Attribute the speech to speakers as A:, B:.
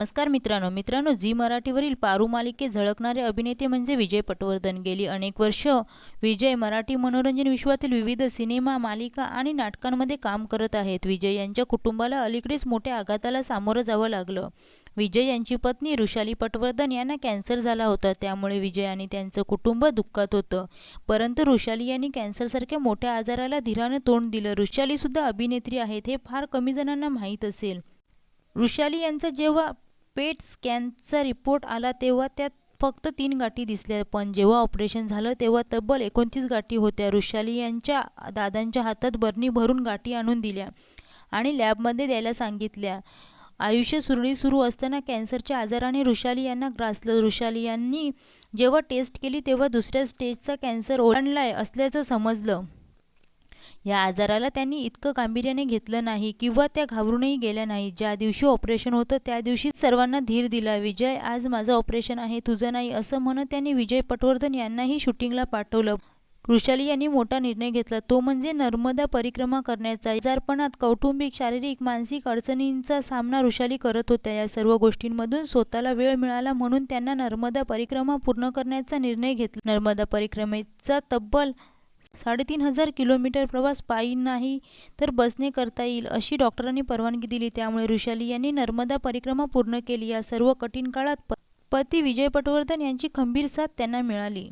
A: नमस्कार मित्रांनो मित्रांनो झी मराठीवरील पारू मालिकेत झळकणारे अभिनेते म्हणजे विजय पटवर्धन. गेली अनेक वर्ष विजय मराठी मनोरंजन विश्वातील विविध सिनेमा मालिका आणि नाटकांमध्ये काम करत आहेत. विजय यांच्या कुटुंबाला अलीकडेच मोठ्या आघाताला सामोरं जावं लागलं. विजय यांची पत्नी ऋषाली पटवर्धन यांना कॅन्सर झाला होता. त्यामुळे विजय आणि त्यांचं कुटुंब दुःखात होतं. परंतु ऋषाली यांनी कॅन्सरसारख्या मोठ्या आजाराला धीरानं तोंड दिलं. ऋषालीसुद्धा अभिनेत्री आहेत हे फार कमी जणांना माहीत असेल. ऋषाली यांचा जेव्हा पेट स्कॅनचा रिपोर्ट आला तेव्हा त्यात फक्त तीन गाठी दिसल्या. पण जेव्हा ऑपरेशन झालं तेव्हा तब्बल एकोणतीस गाठी होत्या. ऋषाली यांच्या दादांच्या हातात बरणी भरून गाठी आणून दिल्या आणि लॅबमध्ये द्यायला सांगितल्या. आयुष्य सुरळीत सुरू असताना कॅन्सरच्या आजाराने ऋषाली यांना ग्रासलं. ऋषाली यांनी जेव्हा टेस्ट केली तेव्हा दुसऱ्या स्टेजचा कॅन्सर ओलांडलाय असल्याचं समजलं. या आजाराला त्यांनी इतकं गांभीर्याने घेतलं नाही किंवा त्या घाबरूनही गेल्या नाही. ज्या दिवशी ऑपरेशन होतं त्या दिवशी सर्वांना धीर दिला विजय आज माझं ऑपरेशन आहे तुझं नाही असं म्हणत त्यांनी विजय पटवर्धन यांनाही शूटिंगला पाठवलं. वृषाली यांनी मोठा निर्णय घेतला. तो म्हणजे नर्मदा परिक्रमा करण्याचा. आजारपणात कौटुंबिक शारीरिक मानसिक अडचणींचा सामना वृषाली करत होत्या. या सर्व गोष्टींमधून स्वतःला वेळ मिळाला म्हणून त्यांना नर्मदा परिक्रमा पूर्ण करण्याचा निर्णय घेतला. नर्मदा परिक्रमेचा तब्बल साडेतीन हजार किलोमीटर प्रवास पायी नाही तर बसने करता येईल अशी डॉक्टरांनी परवानगी दिली. त्यामुळे ऋषाली यांनी नर्मदा परिक्रमा पूर्ण केली. या सर्व कठीण काळात पती विजय पटवर्धन यांची खंबीर साथ त्यांना मिळाली.